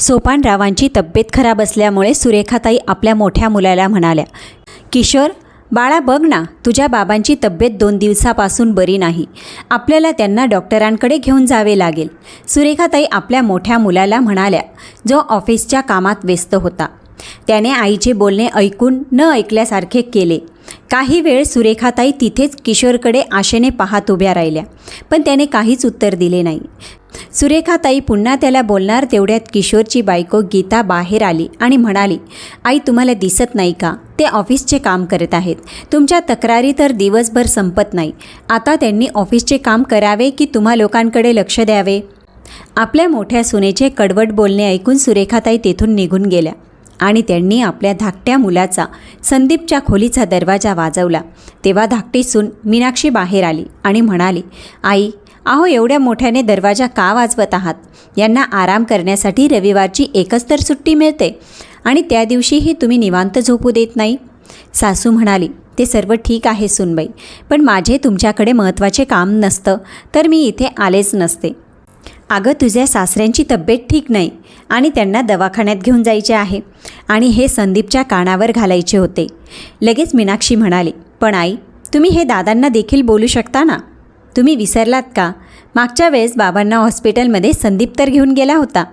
सोपानरावांची तब्येत खराब असल्यामुळे सुरेखाताई आपल्या मोठ्या मुलाला म्हणाल्या किशोर बाळा बघ ना तुझ्या बाबांची तब्येत दोन दिवसापासून बरी नाही. आपल्याला त्यांना डॉक्टरांकडे घेऊन जावे लागेल. सुरेखाताई आपल्या मोठ्या मुलाला म्हणाल्या जो ऑफिसच्या कामात व्यस्त होता. त्याने आईचे बोलणे ऐकून न ऐकल्यासारखे केले. काही वेळ सुरेखाताई तिथेच किशोरकडे आशेने पाहत उभ्या राहिल्या पण त्याने काहीच उत्तर दिले नाही. सुरेखाताई पुन्हा त्याला बोलणार तेवढ्यात किशोरची बायको गीता बाहेर आली आणि म्हणाली आई तुम्हाला दिसत नाही का? ते ऑफिसचे काम करत आहेत. तुमच्या तक्रारी तर दिवसभर संपत नाही. आता त्यांनी ऑफिसचे काम करावे की तुम्हा लोकांकडे लक्ष द्यावे? आपल्या मोठ्या सुनेचे कडवट बोलणे ऐकून सुरेखाताई तेथून निघून गेल्या. आणि त्यांनी आपल्या धाकट्या मुलाचा संदीपच्या खोलीचा दरवाजा वाजवला. तेव्हा धाकटी सून मीनाक्षी बाहेर आली आणि म्हणाली आई अहो एवढ्या मोठ्याने दरवाजा का वाजवत आहात? यांना आराम करण्यासाठी रविवारची एकच तर सुट्टी मिळते आणि त्या दिवशीही तुम्ही निवांत झोपू देत नाही. सासू म्हणाली ते सर्व ठीक आहे सुनबाई पण माझे तुमच्याकडे महत्त्वाचे काम नसतं तर मी इथे आलेच नसते. अगं तुझ्या सासऱ्यांची तब्येत ठीक नाही आणि त्यांना दवाखान्यात घेऊन जायचे आहे. आणि हे संदीपच्या कानावर घालायचे होते. लगेच मीनाक्षी म्हणाली पण आई तुम्ही हे दादांना देखील बोलू शकता ना? तुम्ही विसरलात का? मागच्या वेळेस बाबांना हॉस्पिटलमध्ये संदीप तर घेऊन गेला होता.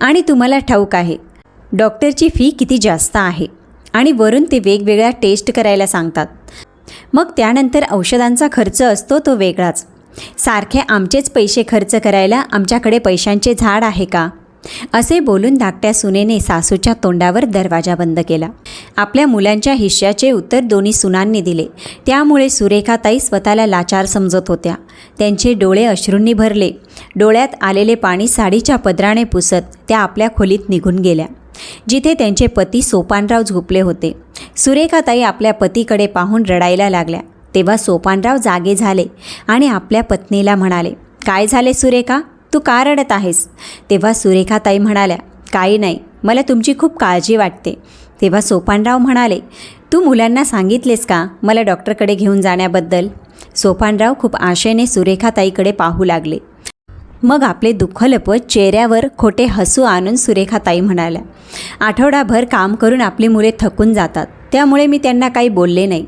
आणि तुम्हाला ठाऊक आहे डॉक्टरची फी किती जास्त आहे? आणि वरून ते वेगवेगळ्या टेस्ट करायला सांगतात. मग त्यानंतर औषधांचा खर्च असतो तो वेगळाच. सारखे आमचेच पैसे खर्च करायला आमच्याकडे पैशांचे झाड आहे का? असे बोलून धाकट्या सुनेने सासूच्या तोंडावर दरवाजा बंद केला. आपल्या मुलांच्या हिश्श्याचे उत्तर दोन्ही सुनांनी दिले. त्यामुळे सुरेखाताई स्वतःला लाचार समजत होत्या. त्यांचे डोळे अश्रूंनी भरले. डोळ्यात आलेले पाणी साडीच्या पदराने पुसत त्या आपल्या खोलीत निघून गेल्या. जिथे त्यांचे पती सोपानराव झोपले होते. सुरेखाताई आपल्या पतीकडे पाहून रडायला लागल्या. तेव्हा सोपानराव जागे झाले आणि आपल्या पत्नीला म्हणाले काय झाले सुरेखा? तू का रडत आहेस? तेव्हा सुरेखाताई म्हणाल्या काही नाही मला तुमची खूप काळजी वाटते. तेव्हा सोपानराव म्हणाले तू मुलांना सांगितलेस का मला डॉक्टरकडे घेऊन जाण्याबद्दल? सोपानराव खूप आशेने सुरेखाताईकडे पाहू लागले. मग आपले दुःख लपवत चेहऱ्यावर खोटे हसू आणून सुरेखाताई म्हणाल्या आठवडाभर काम करून आपली मुले थकून जातात त्यामुळे मी त्यांना काही बोलले नाही.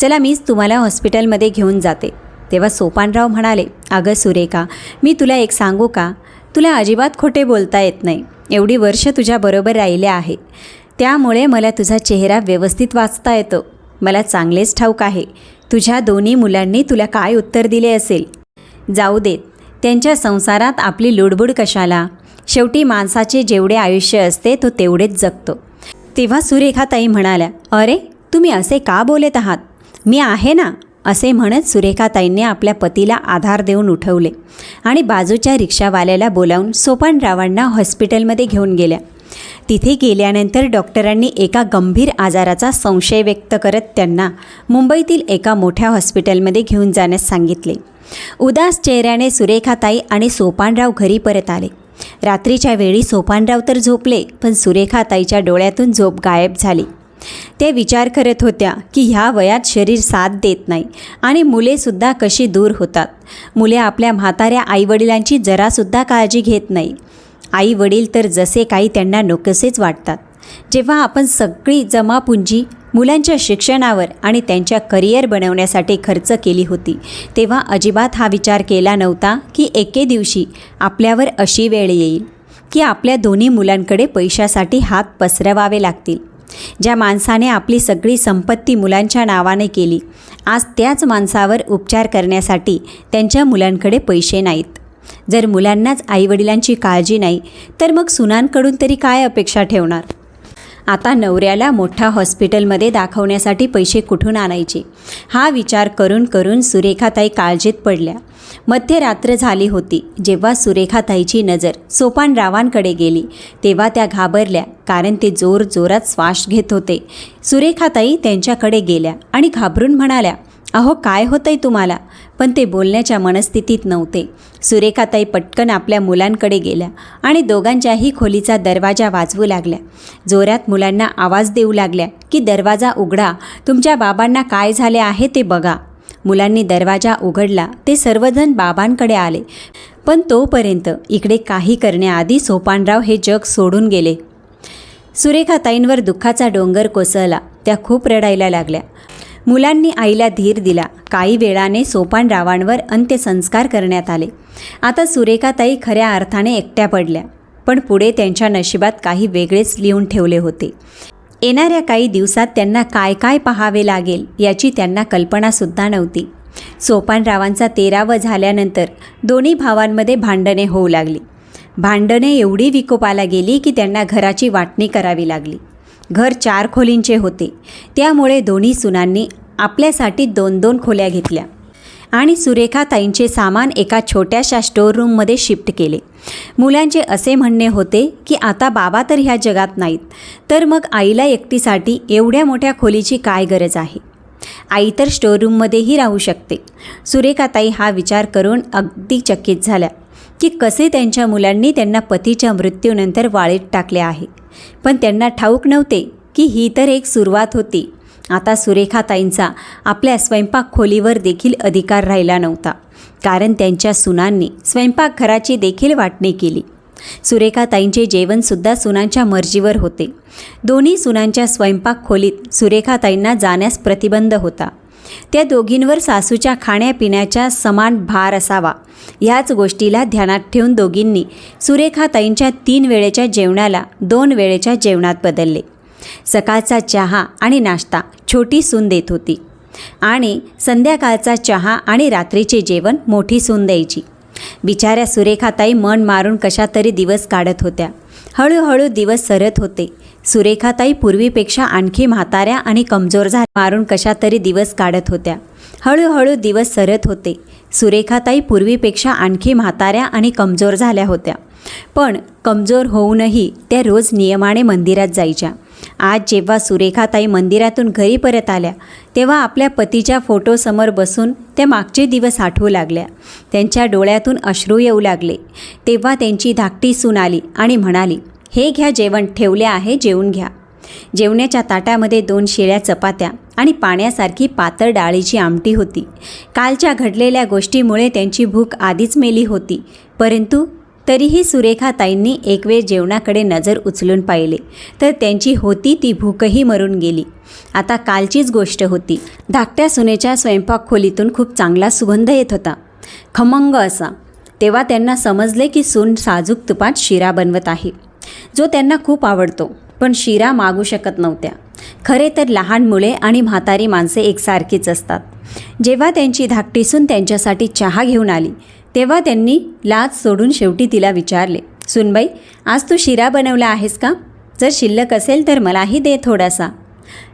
चला मीच तुम्हाला हॉस्पिटलमध्ये घेऊन जाते. तेव्हा सोपानराव म्हणाले अगं सुरेखा मी तुला एक सांगू का? तुला अजिबात खोटे बोलता येत नाही. एवढी वर्ष तुझ्याबरोबर राहिले आहे. त्यामुळे मला तुझा चेहरा व्यवस्थित वाचता येतो. मला चांगलेच ठाऊक आहे. तुझ्या दोन्ही मुलांनी तुला काय उत्तर दिले असेल? जाऊ देत त्यांच्या संसारात आपली लुडबुड कशाला? शेवटी माणसाचे जेवढे आयुष्य असते तो तेवढेच जगतो. तेव्हा सुरेखाताई म्हणाल्या अरे तुम्ही असे का बोलत आहात? मी आहे ना. असे म्हणत सुरेखाताईंनी आपल्या पतीला आधार देऊन उठवले आणि बाजूच्या रिक्षावाल्याला बोलावून सोपानरावांना हॉस्पिटलमध्ये घेऊन गेल्या. तिथे गेल्यानंतर डॉक्टरांनी एका गंभीर आजाराचा संशय व्यक्त करत त्यांना मुंबईतील एका मोठ्या हॉस्पिटलमध्ये घेऊन जाण्यास सांगितले. उदास चेहऱ्याने सुरेखाताई आणि सोपानराव घरी परत आले. रात्रीच्या वेळी सोपानराव तर झोपले पण सुरेखाताईच्या डोळ्यातून झोप गायब झाली. ते विचार करत होत्या की ह्या वयात शरीर साथ देत नाही आणि मुलेसुद्धा कशी दूर होतात. मुले आपल्या म्हाताऱ्या आईवडिलांची जरासुद्धा काळजी घेत नाही. आई वडील तर जसे काही त्यांना नकोसेच वाटतात. जेव्हा आपण सगळी जमापुंजी मुलांच्या शिक्षणावर आणि त्यांच्या करिअर बनवण्यासाठी खर्च केली होती तेव्हा अजिबात हा विचार केला नव्हता की एके दिवशी आपल्यावर अशी वेळ येईल की आपल्या दोन्ही मुलांकडे पैशासाठी हात पसरवावे लागतील. ज्या माणसाने आपली सगळी संपत्ती मुलांच्या नावाने केली. आज त्याच माणसावर उपचार करण्यासाठी त्यांच्या मुलांकडे पैसे नाहीत. जर मुलांनाच आईवडिलांची काळजी नाही तर मग सुनांकडून तरी काय अपेक्षा ठेवणार? आता नवऱ्याला मोठ्या हॉस्पिटलमध्ये दाखवण्यासाठी पैसे कुठून आणायचे? हा विचार करून करून सुरेखाताई काळजीत पडल्या. मध्यरात्र झाली होती. जेव्हा सुरेखाताईची नजर सोपानरावांकडे गेली तेव्हा त्या घाबरल्या कारण ते जोर जोरात श्वास घेत होते. सुरेखाताई त्यांच्याकडे गेल्या आणि घाबरून म्हणाल्या अहो काय होतंय तुम्हाला? पण ते बोलण्याच्या मनस्थितीत नव्हते. सुरेखाताई पटकन आपल्या मुलांकडे गेल्या आणि दोघांच्याही खोलीचा दरवाजा वाजवू लागल्या. जोरात मुलांना आवाज देऊ लागल्या की दरवाजा उघडा. तुमच्या बाबांना काय झाले आहे ते बघा. मुलांनी दरवाजा उघडला ते सर्वजण बाबांकडे आले. पण तोपर्यंत इकडे काही करण्याआधी सोपानराव हे जग सोडून गेले. सुरेखाताईंवर दुःखाचा डोंगर कोसळला त्या खूप रडायला लागल्या. मुलांनी आईला धीर दिला. काही वेळाने सोपानरावांवर अंत्यसंस्कार करण्यात आले. आता सुरेखाताई खऱ्या अर्थाने एकट्या पडल्या पण पुढे त्यांच्या नशिबात काही वेगळेच लिहून ठेवले होते. येणाऱ्या काही दिवसात त्यांना काय काय पाहावे लागेल याची त्यांना कल्पनासुद्धा नव्हती. सोपानरावांचा तेरावं झाल्यानंतर दोन्ही भावांमध्ये भांडणे होऊ लागली. भांडणे एवढी विकोपाला गेली की त्यांना घराची वाटणी करावी लागली. घर चार खोलींचे होते. त्यामुळे दोन्ही सुनांनी आपल्यासाठी दोन दोन खोल्या घेतल्या. आणि सुरेखाताईंचे सामान एका छोट्याशा स्टोर रूममध्ये शिफ्ट केले. मुलांचे असे म्हणणे होते की आता बाबा तर ह्या जगात नाहीत तर मग आईला एकटीसाठी एवढ्या मोठ्या खोलीची काय गरज आहे? आई तर स्टोर रूममध्येही राहू शकते. सुरेखाताई हा विचार करून अगदी चकित झाल्या की कसे त्यांच्या मुलांनी त्यांना पतीच्या मृत्यूनंतर वाळीत टाकले आहे. पण त्यांना ठाऊक नव्हते की ही तर एक सुरुवात होती. आता सुरेखाताईंचा आपल्या स्वयंपाक खोलीवर देखील अधिकार राहिला नव्हता. कारण त्यांच्या सुनांनी स्वयंपाकघराची देखील वाटणी केली. सुरेखाताईंचे जेवणसुद्धा सुनांच्या मर्जीवर होते. दोन्ही सुनांच्या स्वयंपाक खोलीत सुरेखाताईंना जाण्यास प्रतिबंध होता. त्या दोघींवर सासूच्या खाण्यापिण्याच्या समान भार असावा ह्याच गोष्टीला ध्यानात ठेवून दोघींनी सुरेखाताईंच्या तीन वेळेच्या जेवणाला दोन वेळेच्या जेवणात बदलले. सकाळचा चहा आणि नाश्ता छोटी सून देत होती. आणि संध्याकाळचा चहा आणि रात्रीचे जेवण मोठी सून द्यायची. बिचाऱ्या सुरेखाताई मन मारून कशा तरी दिवस काढत होत्या. हळूहळू दिवस सरत होते. सुरेखाताई पूर्वीपेक्षा आणखी म्हाताऱ्या आणि कमजोर झाल्या. मारून कशा तरी दिवस काढत होत्या. हळूहळू दिवस सरत होते. सुरेखाताई पूर्वीपेक्षा आणखी म्हाताऱ्या आणि कमजोर झाल्या होत्या. पण कमजोर होऊनही त्या रोज नियमाने मंदिरात जायच्या. आज जेव्हा सुरेखाताई मंदिरातून घरी परत आल्या तेव्हा आपल्या पतीच्या फोटोसमोर बसून त्या मागचे दिवस आठवू लागल्या. त्यांच्या डोळ्यातून अश्रू येऊ लागले. तेव्हा त्यांची धाकटी सून आली आणि म्हणाली हे घ्या जेवण ठेवले आहे जेवून घ्या. जेवण्याच्या ताटामध्ये दोन शिळ्या चपात्या आणि पाण्यासारखी पातळ डाळीची आमटी होती. कालच्या घडलेल्या गोष्टीमुळे त्यांची भूक आधीच मेली होती. परंतु तरीही सुरेखाताईंनी एक वेळ जेवणाकडे नजर उचलून पाहिले. तर त्यांची होती ती भूकही मरून गेली. आता कालचीच गोष्ट होती. धाकट्या सुनेच्या स्वयंपाक खोलीतून खूप चांगला सुगंध येत होता. खमंग असा. तेव्हा त्यांना समजले की सून साजूक तुपात शिरा बनवत आहे. जो त्यांना खूप आवडतो. पण शिरा मागू शकत नव्हत्या. खरे तर लहान मुले आणि म्हातारी माणसे एकसारखीच असतात. जेव्हा त्यांची धाकटी सून त्यांच्यासाठी चहा घेऊन आली तेव्हा त्यांनी लाच सोडून शेवटी तिला विचारले सुनबाई आज तू शिरा बनवला आहेस का? जर शिल्लक असेल तर मलाही दे थोडासा.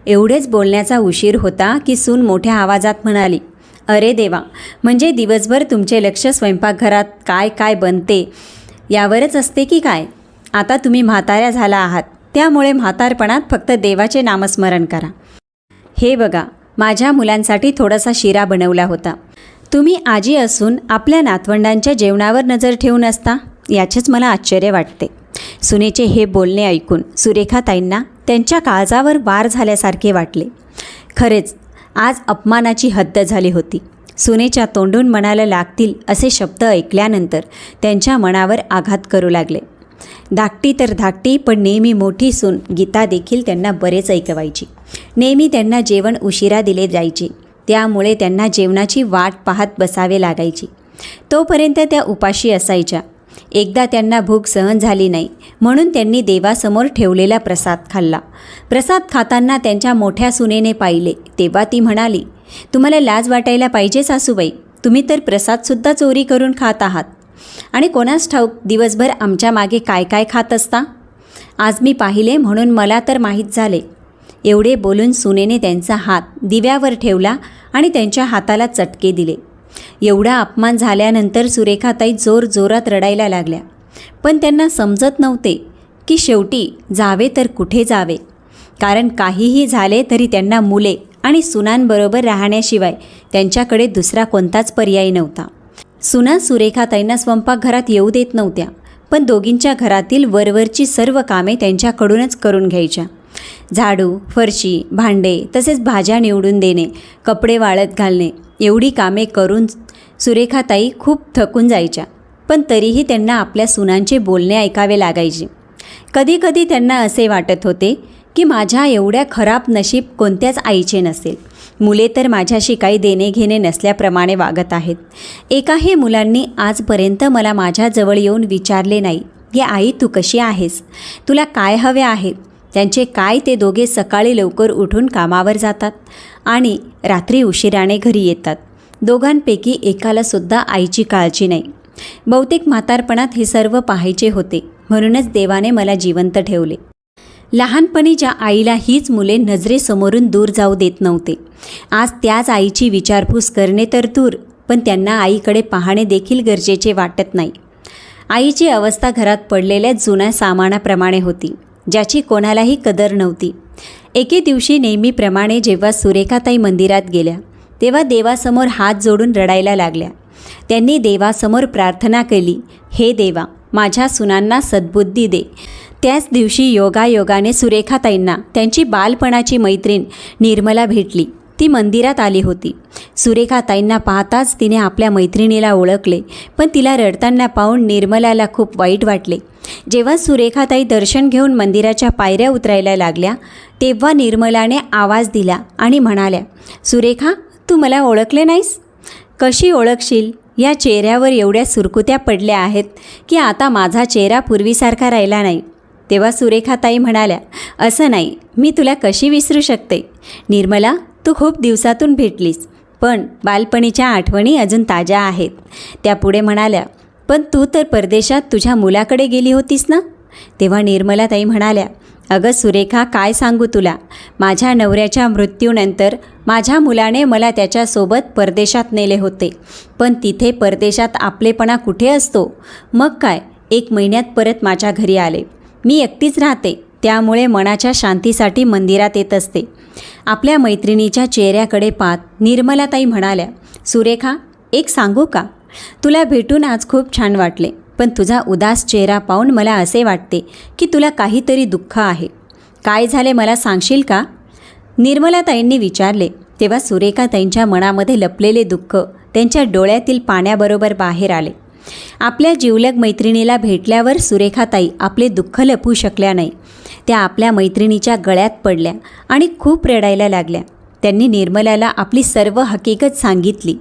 एवढेच बोलण्याचा उशीर होता की सून मोठ्या आवाजात म्हणाली अरे देवा म्हणजे दिवसभर तुमचे लक्ष स्वयंपाकघरात काय काय बनते? यावरच असते की काय? आता तुम्ही म्हाताऱ्या झाला आहात त्यामुळे म्हातारपणात फक्त देवाचे नामस्मरण करा. हे बघा माझ्या मुलांसाठी थोडासा शिरा बनवला होता. तुम्ही आजी असून आपल्या नातवंडांच्या जेवणावर नजर ठेवून असता? याचेच मला आश्चर्य वाटते. सुनेचे हे बोलणे ऐकून सुरेखाताईंना त्यांच्या काळजावर वार झाल्यासारखे वाटले. खरेच आज अपमानाची हद्द झाली होती. सुनेच्या तोंडून मनाला लागतील असे शब्द ऐकल्यानंतर त्यांच्या मनावर आघात करू लागले. धाकटी तर धाकटी पण नेहमी मोठी सून गीता देखील त्यांना बरेच ऐकवायची. नेहमी त्यांना जेवण उशिरा दिले जायचे. त्यामुळे त्यांना जेवणाची वाट पाहत बसावे लागायची. तोपर्यंत त्या उपाशी असायच्या. एकदा त्यांना भूक सहन झाली नाही म्हणून त्यांनी देवासमोर ठेवलेला प्रसाद खाल्ला. प्रसाद खाताना त्यांच्या मोठ्या सुनेने पाहिले. तेव्हा ती म्हणाली तुम्हाला लाज वाटायला पाहिजे सासूबाई. तुम्ही तर प्रसादसुद्धा चोरी करून खात आहात. आणि कोणास ठाऊक दिवसभर आमच्या मागे काय काय खात असता? आज मी पाहिले म्हणून मला तर माहीत झाले. एवढे बोलून सुनेने त्यांचा हात दिव्यावर ठेवला आणि त्यांच्या हाताला चटके दिले. एवढा अपमान झाल्यानंतर सुरेखाताई जोर जोरात रडायला लागल्या. पण त्यांना समजत नव्हते की शेवटी जावे तर कुठे जावे? कारण काहीही झाले तरी त्यांना मुले आणि सुनांबरोबर राहण्याशिवाय त्यांच्याकडे दुसरा कोणताच पर्याय नव्हता. सुना सुरेखाताईंना स्वयंपाकघरात येऊ देत नव्हत्या पण दोघींच्या घरातील वरवरची सर्व कामे त्यांच्याकडूनच करून घ्यायच्या. झाडू फरशी भांडे तसेच भाज्या निवडून देणे कपडे वाळत घालणे एवढी कामे करून सुरेखाताई खूप थकून जायच्या. पण तरीही त्यांना आपल्या सुनांचे बोलणे ऐकावे लागायचे. कधीकधी त्यांना असे वाटत होते की माझ्या एवढ्या खराब नशीब कोणत्याच आईचे नसेल. मुले तर माझ्याशी काही देणे घेणे नसल्याप्रमाणे वागत आहेत. एकाही मुलांनी आजपर्यंत मला माझ्याजवळ येऊन विचारले नाही की आई तू कशी आहेस? तुला काय हवे आहे? त्यांचे काय ते दोघे सकाळी लवकर उठून कामावर जातात आणि रात्री उशिराने घरी येतात. दोघांपैकी एकालासुद्धा आईची काळजी नाही. बहुतेक म्हातारपणात हे सर्व पाहायचे होते. म्हणूनच देवाने मला जिवंत ठेवले. लहानपणी ज्या आईला हीच मुले नजरेसमोरून दूर जाऊ देत नव्हते. आज त्याच आईची विचारपूस करणे तर दूर पण त्यांना आईकडे पाहणे देखील गरजेचे वाटत नाही. आईची अवस्था घरात पडलेल्या जुन्या सामानाप्रमाणे होती. ज्याची कोणालाही कदर नव्हती. एके दिवशी नेहमीप्रमाणे जेव्हा सुरेखाताई मंदिरात गेल्या तेव्हा देवासमोर हात जोडून रडायला लागल्या. त्यांनी देवासमोर प्रार्थना केली हे देवा माझ्या सुनांना सद्बुद्धी दे. त्याच दिवशी योगायोगाने सुरेखाताईंना त्यांची बालपणाची मैत्रीण निर्मला भेटली. ती मंदिरात आली होती. सुरेखाताईंना पाहताच तिने आपल्या मैत्रिणीला ओळखले पण तिला रडताना पाहून निर्मलाला खूप वाईट वाटले. जेव्हा सुरेखाताई दर्शन घेऊन मंदिराच्या पायऱ्या उतरायला लागल्या तेव्हा निर्मलाने आवाज दिला आणि म्हणाल्या सुरेखा तू मला ओळखले नाहीस? कशी ओळखशील? या चेहऱ्यावर एवढ्या सुरकुत्या पडल्या आहेत की आता माझा चेहरा पूर्वीसारखा राहिला नाही. तेव्हा सुरेखाताई म्हणाल्या असं नाही मी तुला कशी विसरू शकते? निर्मला तू खूप दिवसातून भेटलीस पण बालपणीच्या आठवणी अजून ताज्या आहेत. त्या पुढे म्हणाल्या पण तू तर परदेशात तुझ्या मुलाकडे गेली होतीस ना? तेव्हा निर्मलाताई म्हणाल्या अगं सुरेखा काय सांगू तुला? माझ्या नवऱ्याच्या मृत्यूनंतर माझ्या मुलाने मला त्याच्यासोबत परदेशात नेले होते. पण तिथे परदेशात आपलेपणा कुठे असतो? मग काय? एक महिन्यात परत माझ्या घरी आले. मी एकटीच राहते त्यामुळे मनाच्या शांतीसाठी मंदिरात येत असते. आपल्या मैत्रिणीच्या चेहऱ्याकडे पाहत निर्मलाताई म्हणाल्या सुरेखा एक सांगू का? तुला भेटून आज खूप छान वाटले पण तुझा उदास चेहरा पाहून मला असे वाटते की तुला काहीतरी दुःख आहे. काय झाले मला सांगशील का? निर्मलाताईंनी विचारले तेव्हा सुरेखाताईंच्या मनामध्ये लपलेले दुःख त्यांच्या डोळ्यातील पाण्याबरोबर बाहेर आले. आपल्या जिवलग मैत्रिणीला भेटल्यावर सुरेखाताई आपले दुःख लपवू शकल्या नाही. त्या आपल्या मैत्रिणीच्या गळ्यात पडल्या आणि खूप रडायला लागल्या. त्यांनी निर्मलाला आपली सर्व हकीकत सांगितली.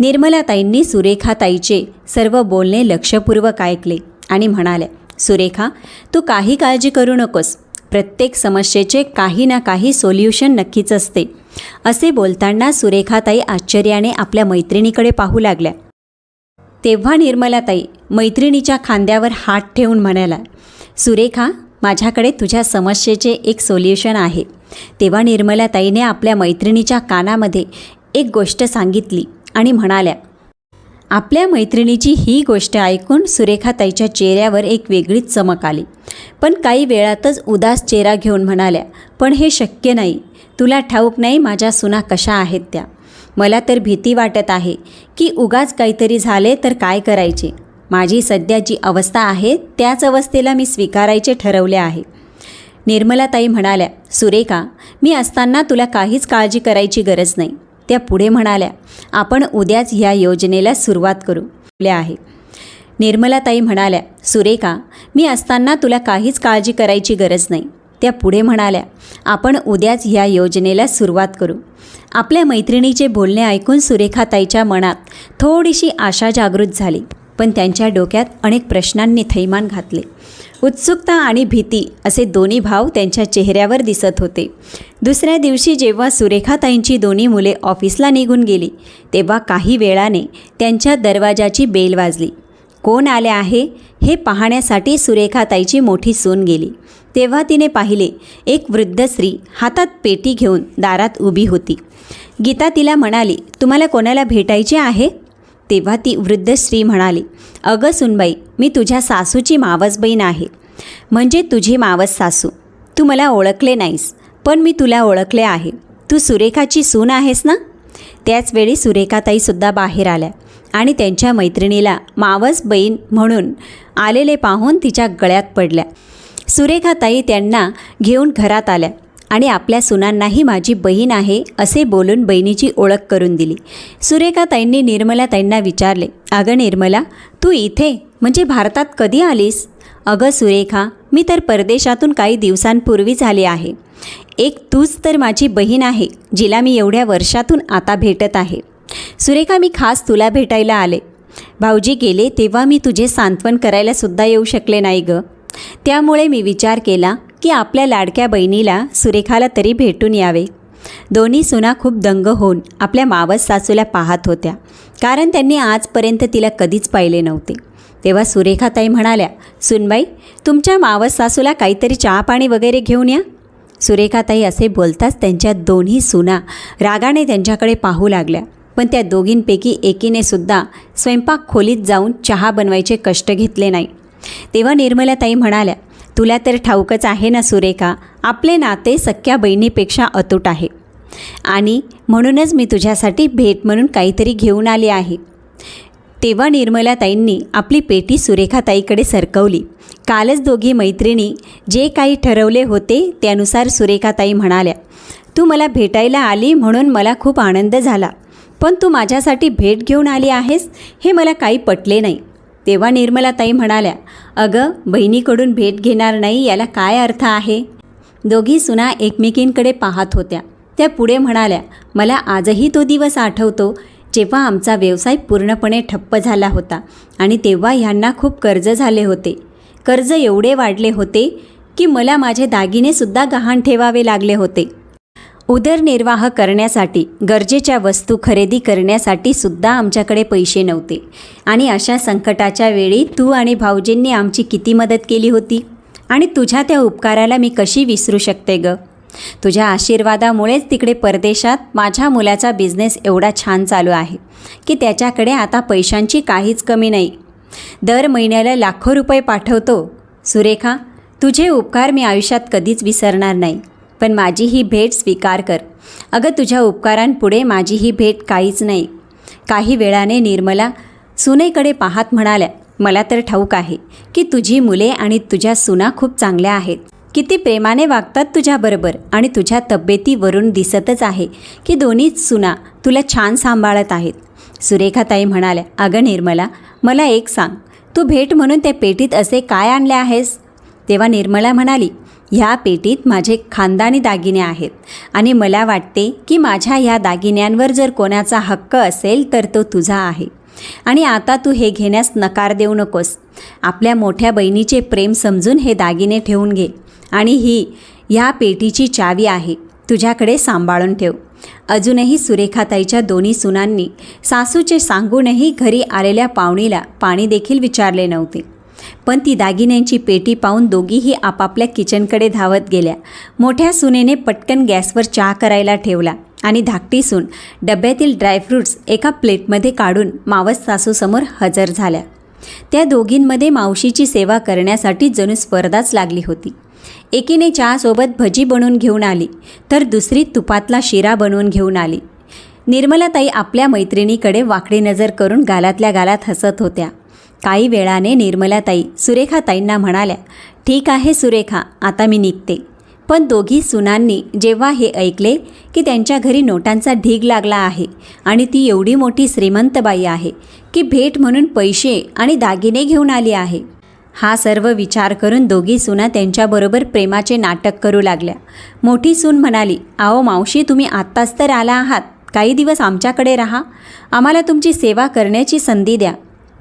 निर्मलाताईंनी सुरेखाताईचे सर्व बोलणे लक्षपूर्वक ऐकले आणि म्हणाल्या सुरेखा तू काही काळजी करू नकोस. प्रत्येक समस्येचे काही ना काही सोल्युशन नक्कीच असते. असे बोलताना सुरेखाताई आश्चर्याने आपल्या मैत्रिणीकडे पाहू लागल्या. तेव्हा निर्मलाताई मैत्रिणीच्या खांद्यावर हात ठेवून म्हणाला सुरेखा माझ्याकडे तुझ्या समस्येचे एक सोल्युशन आहे. तेव्हा निर्मलाताईने आपल्या मैत्रिणीच्या कानामध्ये एक गोष्ट सांगितली. आणि म्हणाल्या आपल्या मैत्रिणीची ही गोष्ट ऐकून सुरेखा ताईच्या चेहऱ्यावर एक वेगळीच चमक आली. पण काही वेळातच उदास चेहरा घेऊन म्हणाल्या पण हे शक्य नाही. तुला ठाऊक नाही माझ्या सुना कशा आहेत त्या? मला तर भीती वाटत आहे की उगाच काहीतरी झाले तर काय करायचे? माझी सध्या जी अवस्था आहे त्याच अवस्थेला मी स्वीकारायचे ठरवले आहे. निर्मलाताई म्हणाल्या सुरेखा मी असताना तुला काहीच काळजी करायची गरज नाही. त्या पुढे म्हणाल्या आपण उद्याच ह्या योजनेला सुरुवात करू आहे. निर्मलाताई म्हणाल्या सुरेखा मी असताना तुला काहीच काळजी करायची गरज नाही. त्या पुढे म्हणाल्या आपण उद्याच ह्या योजनेला सुरुवात करू. आपल्या मैत्रिणीचे बोलणे ऐकून सुरेखाताईच्या मनात थोडीशी आशा जागृत झाली. पण त्यांच्या डोक्यात अनेक प्रश्नांनी थैमान घातले. उत्सुकता आणि भीती असे दोन्ही भाव त्यांच्या चेहऱ्यावर दिसत होते. दुसऱ्या दिवशी जेव्हा सुरेखाताईंची दोन्ही मुले ऑफिसला निघून गेली तेव्हा काही वेळाने त्यांच्या दरवाजाची बेल वाजली. कोण आले आहे? हे पाहण्यासाठी सुरेखाताईची मोठी सून गेली. तेव्हा तिने पाहिले एक वृद्ध स्त्री हातात पेटी घेऊन दारात उभी होती. गीता तिला म्हणाली तुम्हाला कोणाला भेटायचे आहे? तेव्हा ती वृद्ध स्त्री म्हणाली अगं सुनबाई मी तुझ्या सासूची मावस बहीण आहे. म्हणजे तुझी मावस सासू. तू मला ओळखले नाहीस पण मी तुला ओळखले आहे. तू सुरेखाची सून आहेस ना? त्याचवेळी सुरेखाताईसुद्धा बाहेर आल्या आणि त्यांच्या मैत्रिणीला मावस बहीण म्हणून आलेले पाहून तिच्या गळ्यात पडल्या. सुरेखाताई त्यांना घेऊन घरात आल्या. आणि आपल्या सुनांनाही माझी बहीण आहे असे बोलून बहिणीची ओळख करून दिली. सुरेखाताईंनी निर्मलाताईंना विचारले अगं निर्मला तू इथे? म्हणजे भारतात कधी आलीस? अगं सुरेखा मी तर परदेशातून काही दिवसांपूर्वी झाले आहे. एक तूच तर माझी बहीण आहे जिला मी एवढ्या वर्षातून आता भेटत आहे. सुरेखा मी खास तुला भेटायला आले. भाऊजी गेले तेव्हा मी तुझे सांत्वन करायला सुद्धा येऊ शकले नाही गं. त्यामुळे मी विचार केला की आपल्या लाडक्या बहिणीला सुरेखाला तरी भेटून यावे. दोन्ही सुना खूप दंग होऊन आपल्या मावस सासूला पाहत होत्या. कारण त्यांनी आजपर्यंत तिला कधीच पाहिले नव्हते. तेव्हा सुरेखाताई म्हणाल्या सुनबाई तुमच्या मावस सासूला काहीतरी चहा पाणी वगैरे घेऊन या. सुरेखाताई असे बोलताच त्यांच्या दोन्ही सुना रागाने त्यांच्याकडे पाहू लागल्या. पण त्या दोघींपैकी एकीने सुद्धा स्वयंपाक खोलीत जाऊन चहा बनवायचे कष्ट घेतले नाही. तेव्हा निर्मलाताई म्हणाल्या तुला तर ठाऊकच आहे ना सुरेखा. आपले नाते सख्या बहिणीपेक्षा अतूट आहे. आणि म्हणूनच मी तुझ्यासाठी भेट म्हणून काहीतरी घेऊन आले आहे. तेव्हा निर्मलाताईंनी आपली पेटी सुरेखाताईकडे सरकवली. कालच दोघी मैत्रिणी जे काही ठरवले होते त्यानुसार सुरेखाताई म्हणाल्या तू मला भेटायला आली म्हणून मला खूप आनंद झाला. पण तू माझ्यासाठी भेट घेऊन आली आहेस हे मला काही पटले नाही. तेव्हा निर्मलाताई म्हणाल्या अगं बहिणीकडून भेट घेणार नाही याला काय अर्थ आहे? दोघी सुना एकमेकींकडे पाहत होत्या. त्या पुढे म्हणाल्या मला आजही तो दिवस आठवतो जेव्हा आमचा व्यवसाय पूर्णपणे ठप्प झाला होता आणि तेव्हा ह्यांना खूप कर्ज झाले होते. कर्ज एवढे वाढले होते की मला माझे दागिनेसुद्धा गहाण ठेवावे लागले होते. उदरनिर्वाह करण्यासाठी गरजेच्या वस्तू खरेदी करण्यासाठी सुद्धा आमच्याकडे पैसे नव्हते. आणि अशा संकटाच्या वेळी तू आणि भाऊजींनी आमची किती मदत केली होती? आणि तुझ्या त्या उपकाराला मी कशी विसरू शकते ग? तुझ्या आशीर्वादामुळेच तिकडे परदेशात माझ्या मुलाचा बिझनेस एवढा छान चालू आहे की त्याच्याकडे आता पैशांची काहीच कमी नाही. दर महिन्याला लाखो रुपये पाठवतो. सुरेखा तुझे उपकार मी आयुष्यात कधीच विसरणार नाही. पण माझी ही भेट स्वीकार कर. अगं तुझ्या उपकारांपुढे माझी ही भेट काहीच नाही. काही वेळाने निर्मला सुनेकडे पाहत म्हणाल्या मला तर ठाऊक आहे की तुझी मुले आणि तुझ्या सुना खूप चांगल्या आहेत. किती प्रेमाने वागतात तुझ्याबरोबर आणि तुझ्या तब्येतीवरून दिसतच आहे की दोन्हीच सुना तुला छान सांभाळत आहेत. सुरेखाताई म्हणाल्या अगं निर्मला मला एक सांग. तू भेट म्हणून त्या पेटीत असे काय आणले आहेस? तेव्हा निर्मला म्हणाली ह्या पेटीत माझे खानदानी दागिने आहेत आणि मला वाटते की माझ्या ह्या दागिन्यांवर जर कोणाचा हक्क असेल तर तो तुझा आहे. आणि आता तू हे घेण्यास नकार देऊ नकोस. आपल्या मोठ्या बहिणीचे प्रेम समजून हे दागिने ठेवून घे आणि ही ह्या पेटीची चावी आहे. तुझ्याकडे सांभाळून ठेव. अजूनही सुरेखाताईच्या दोन्ही सुनांनी सासूचे सांगूनही घरी आलेल्या पाहुणीला पाणी देखील विचारले नव्हते. पण ती दागिन्यांची पेटी पाहून दोघीही आपापल्या किचनकडे धावत गेल्या. मोठ्या सुनेने पटकन गॅसवर चहा करायला ठेवला आणि धाकटी सून डब्यातील ड्रायफ्रूट्स एका प्लेटमध्ये काढून मावस सासूसमोर हजर झाल्या. त्या दोघींमध्ये मावशीची सेवा करण्यासाठी जणू स्पर्धाच लागली होती. एकीने चहासोबत भजी बनवून घेऊन आली तर दुसरी तुपातला शिरा बनवून घेऊन आली. निर्मलाताई आपल्या मैत्रिणीकडे वाकडी नजर करून गालातल्या गालात हसत होत्या. काही वेळाने निर्मलाताई सुरेखाताईंना म्हणाल्या ठीक आहे सुरेखा आता मी निघते. पण दोघी सुनांनी जेव्हा हे ऐकले की त्यांच्या घरी नोटांचा ढीग लागला आहे आणि ती एवढी मोठी श्रीमंत बाई आहे की भेट म्हणून पैसे आणि दागिने घेऊन आली आहे. हा सर्व विचार करून दोघी सुना त्यांच्याबरोबर प्रेमाचे नाटक करू लागल्या. मोठी सून म्हणाली आओ मावशी तुम्ही आत्ताच तर आला आहात. काही दिवस आमच्याकडे राहा. आम्हाला तुमची सेवा करण्याची संधी द्या.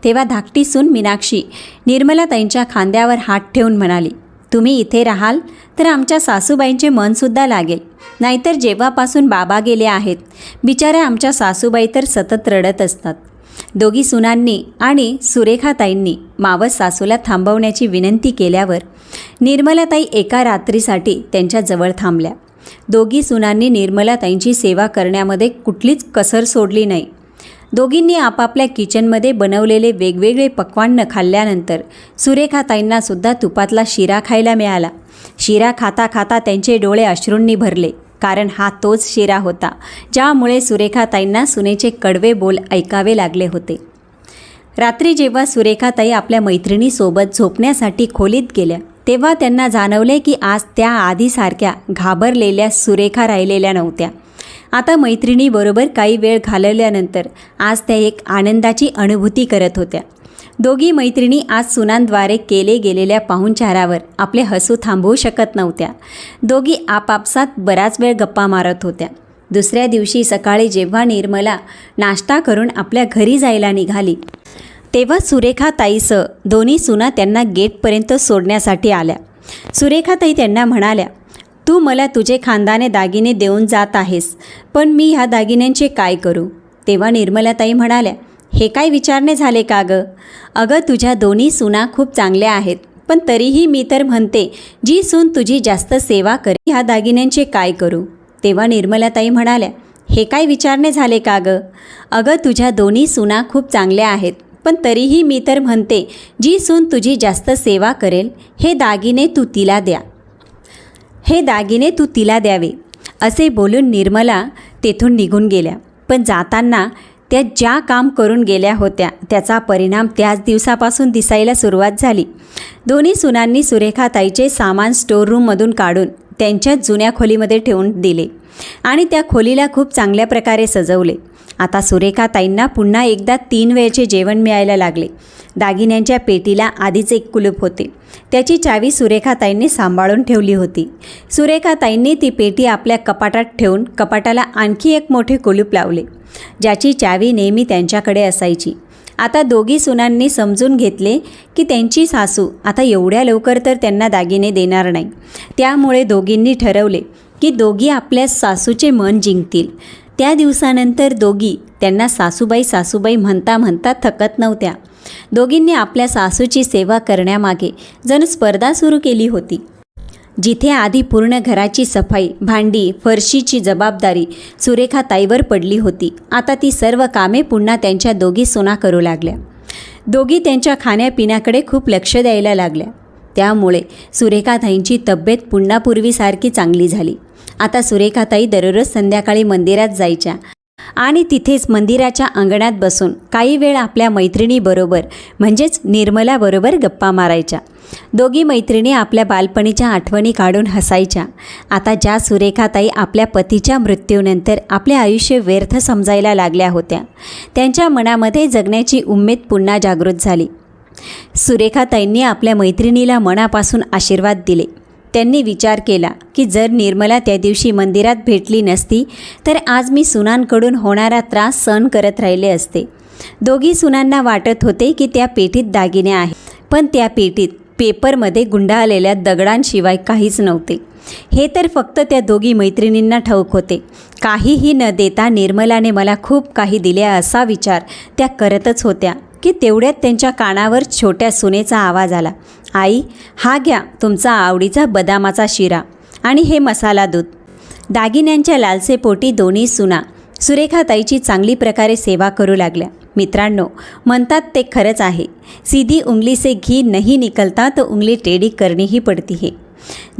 तेव्हा धाकटी सून मीनाक्षी निर्मलाताईंच्या खांद्यावर हात ठेवून म्हणाली तुम्ही इथे राहाल तर आमच्या सासूबाईंचे मनसुद्धा लागेल. नाहीतर जेव्हापासून बाबा गेले आहेत बिचाऱ्या आमच्या सासूबाई तर सतत रडत असतात. दोघी सुनांनी आणि सुरेखाताईंनी मावस सासूला थांबवण्याची विनंती केल्यावर निर्मलाताई एका रात्रीसाठी त्यांच्याजवळ थांबल्या. दोघी सुनांनी निर्मलाताईंची सेवा करण्यामध्ये कुठलीच कसर सोडली नाही. दोघींनी आपापल्या किचनमध्ये बनवलेले वेगवेगळे पक्वान्न खाल्ल्यानंतर सुरेखाताईंना सुद्धा तुपातला शिरा खायला मिळाला. शिरा खाता खाता त्यांचे डोळे अश्रूंनी भरले कारण हा तोच शिरा होता ज्यामुळे सुरेखाताईंना सुनेचे कडवे बोल ऐकावे लागले होते. रात्री जेव्हा सुरेखाताई आपल्या मैत्रिणीसोबत झोपण्यासाठी खोलीत गेल्या तेव्हा त्यांना जाणवले की आज त्या आधीसारख्या घाबरलेल्या सुरेखा राहिलेल्या नव्हत्या. आता मैत्रिणीबरोबर काही वेळ घालवल्यानंतर आज त्या एक आनंदाची अनुभूती करत होत्या. दोघी मैत्रिणी आज सुनांद्वारे केले गेलेल्या पाहुणचारावर आपले हसू थांबवू शकत नव्हत्या. दोघी आपापसात बराच वेळ गप्पा मारत होत्या. दुसऱ्या दिवशी सकाळी जेव्हा निर्मला नाश्ता करून आपल्या घरी जायला निघाली तेव्हा सुरेखा ताईसह दोन्ही सुना त्यांना गेटपर्यंत सोडण्यासाठी आल्या. सुरेखाताई त्यांना म्हणाल्या तू मला तुझे खानदाने दागिने देऊन जात आहेस पण मी ह्या दागिन्यांचे काय करू? तेव्हा निर्मलाताई म्हणाल्या हे काय विचारणे झाले का गं? अगं तुझ्या दोन्ही सुना खूप चांगल्या आहेत पण तरीही मी तर म्हणते जी सून तुझी जास्त सेवा करे ह्या दागिन्यांचे काय करू? तेव्हा निर्मलाताई म्हणाल्या हे काय विचारणे झाले का गं? अगं तुझ्या दोन्ही सुना खूप चांगल्या आहेत पण तरीही मी तर म्हणते जी सून तुझी जास्त सेवा करेल हे दागिने तू तिला द्या. हे दागिने तू तिला द्यावे असे बोलून निर्मला तेथून निघून गेल्या. पण जाताना त्या ज्या काम करून गेल्या होत्या त्याचा परिणाम त्याच दिवसापासून दिसायला सुरुवात झाली. दोन्ही सुनांनी सुरेखाताईचे सामान स्टोर रूममधून काढून त्यांच्या जुन्या खोलीमध्ये ठेवून दिले आणि त्या खोलीला खूप चांगल्या प्रकारे सजवले. आता सुरेखाताईंना पुन्हा एकदा तीन वेळचे जेवण मिळायला लागले. दागिन्यांच्या पेटीला आधीच एक कुलूप होते. त्याची चावी सुरेखाताईंनी सांभाळून ठेवली होती. सुरेखाताईंनी ती पेटी आपल्या कपाटात ठेवून कपाटाला आणखी एक मोठे कुलूप लावले. ज्याची चावी नेहमी त्यांच्याकडे असायची. आता दोघी सुनांनी समजून घेतले की त्यांची सासू आता एवढ्या लवकर तर त्यांना दागिने देणार नाही. त्यामुळे दोघींनी ठरवले की दोघी आपल्या सासूचे मन जिंकतील. त्या दिवसानंतर दोघी त्यांना सासूबाई सासूबाई म्हणता म्हणता थकत नव्हत्या. दोघींनी आपल्या सासूची सेवा करण्यामागे जणू स्पर्धा सुरू केली होती. जिथे आधी पूर्ण घराची सफाई भांडी फरशीची जबाबदारी सुरेखा ताईवर पडली होती. आता ती सर्व कामे पुन्हा त्यांच्या दोघी सुना करू लागल्या. दोघी त्यांच्या खाण्यापिण्याकडे खूप लक्ष द्यायला लागल्या. त्यामुळे सुरेखाताईंची तब्येत पुन्हा पूर्वीसारखी चांगली झाली. आता सुरेखाताई दररोज संध्याकाळी मंदिरात जायच्या. आणि तिथेच मंदिराच्या अंगणात बसून काही वेळ आपल्या मैत्रिणीबरोबर म्हणजेच निर्मलाबरोबर गप्पा मारायच्या. दोघी मैत्रिणी आपल्या बालपणीच्या आठवणी काढून हसायच्या. आता ज्या सुरेखाताई आपल्या पतीच्या मृत्यूनंतर आपले आयुष्य व्यर्थ समजायला लागल्या होत्या त्यांच्या मनामध्ये जगण्याची उमेद पुन्हा जागृत झाली. सुरेखाताईंनी आपल्या मैत्रिणीला मनापासून आशीर्वाद दिले. त्यांनी विचार केला की जर निर्मला त्या दिवशी मंदिरात भेटली नसती तर आज मी सुनांकडून होणारा त्रास सहन करत राहिले असते. दोघी सुनांना वाटत होते की त्या पेटीत दागिने आहेत पण त्या पेटीत पेपरमध्ये गुंडाळलेल्या दगडांशिवाय काहीच नव्हते. हे तर फक्त त्या दोघी मैत्रिणींना ठाऊक होते. काहीही न देता निर्मलाने मला खूप काही दिले असा विचार त्या करतच होत्या की तेवढ्यात त्यांच्या कानावर छोट्या सुनेचा आवाज आला. आई हा घ्या तुमचा आवडीचा बदामाचा शिरा आणि हे मसाला दूध. दागिन्यांच्या लालसेपोटी दोन्ही सुना. सुरेखाताईची चांगली प्रकारे सेवा करू लागल्या. मित्रांनो म्हणतात ते खरंच आहे. सीधी उंगली से घी नाही निकलता तर उंगली टेडी करणीही पडती हे.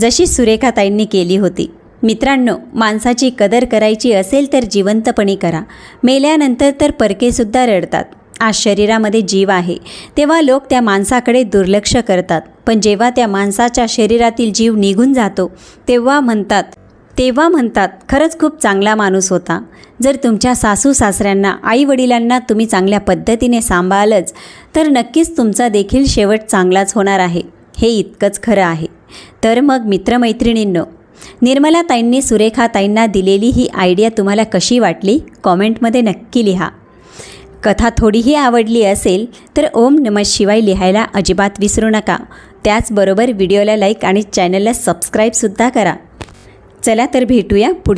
जशी सुरेखाताईंनी केली होती. मित्रांनो माणसाची कदर करायची असेल तर जिवंतपणी करा. मेल्यानंतर तर परकेसुद्धा रडतात. आज शरीरामध्ये जीव आहे. तेव्हा लोक त्या माणसाकडे दुर्लक्ष करतात. पण जेव्हा त्या माणसाच्या शरीरातील जीव निघून जातो तेव्हा म्हणतात तेव्हा म्हणतात खरंच खूप चांगला माणूस होता. जर तुमच्या सासू सासऱ्यांना आईवडिलांना तुम्ही चांगल्या पद्धतीने सांभाळलंच तर नक्कीच तुमचा देखील शेवट चांगलाच होणार आहे. हे इतकंच खरं आहे. तर मग मित्रमैत्रिणींनो निर्मला ताईंनी सुरेखा ताईंना दिलेली ही आयडिया तुम्हाला कशी वाटली? कॉमेंटमध्ये नक्की लिहा. कथा थोडीही आवडली असेल तर ओम नम शिवाय लिहायला अजिबात विसरू नका. त्याचबरोबर व्हिडिओला लाईक आणि चॅनलला सबस्क्राईबसुद्धा करा. चला तर भेटूया पुढ